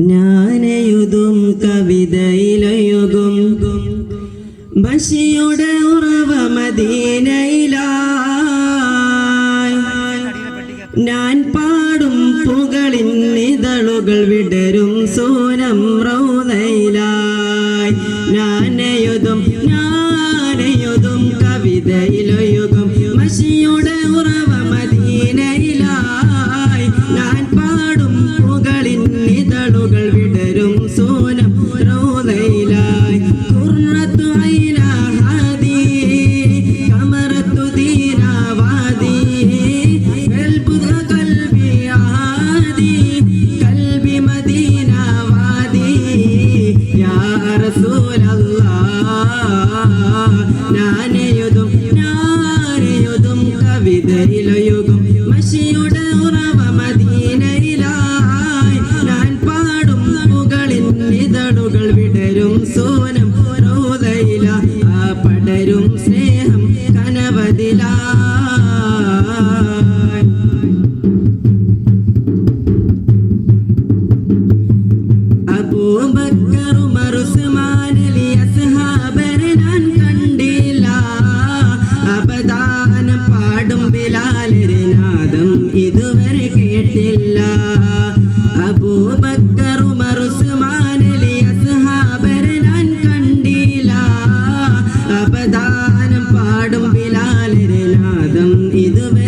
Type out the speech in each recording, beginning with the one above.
ഞാനെഴുതും കവിതയിലൊഴുകും. ബഷിയുടെ ഉറവ മദീനയിലായി. ഞാൻ പാടും പുകളിൻ നിതളുകൾ വിടരും സോനം റൗനയിലായി ഞാനെഴുതും ഞാനെഴുതും ನಾನೆಯದು ഇതുവരെ കേട്ടില്ല. അലി അസ്ഹാബരെ ഞാൻ കണ്ടില്ല. അപദാനം പാടും ബിലാലരെ നാദം. ഇതുവരെ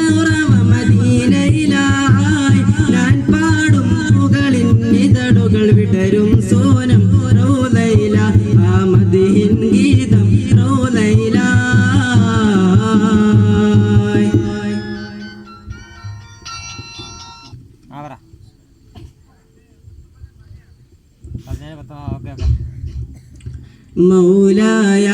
മൗലായ